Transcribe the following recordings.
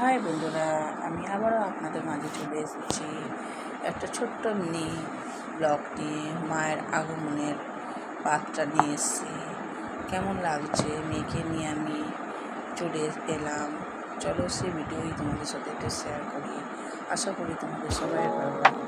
High বন্ধুরা, আমি আবারও আপনাদের মাঝে চলে এসেছি একটা ছোট্ট মিনি ব্লগ নিয়ে, মায়ের আগমনের পাত্রটা নিয়ে এসেছি। কেমন লাগছে? মেয়েকে নিয়ে আমি চলে এলাম। চলো সে ভিডিওই তোমাদের সাথে একটু শেয়ার করি। আশা করি তোমাদের সবাই ভালো লাগবে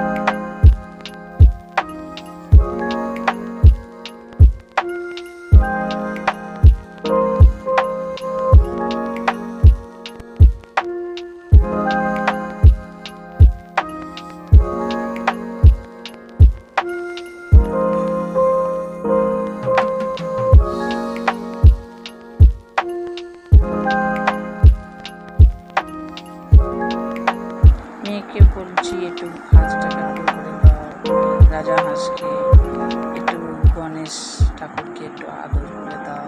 মেয়েকে বলছি একটু হাঁসটাকে আদর করে দাও রাজা হাঁসকে একটু গণেশ ঠাকুরকে একটু আদর করে দাও।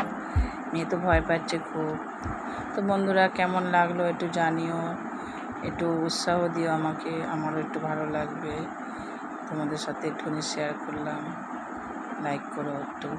মেয়ে তো ভয় পাচ্ছে খুব। তো বন্ধুরা, কেমন লাগল একটু জানিও। একটু উৎসাহ দিও আমাকে, আমারও একটু ভালো লাগবে। তোমাদের সাথে একটুখানি শেয়ার করলাম। লাইক করো একটু।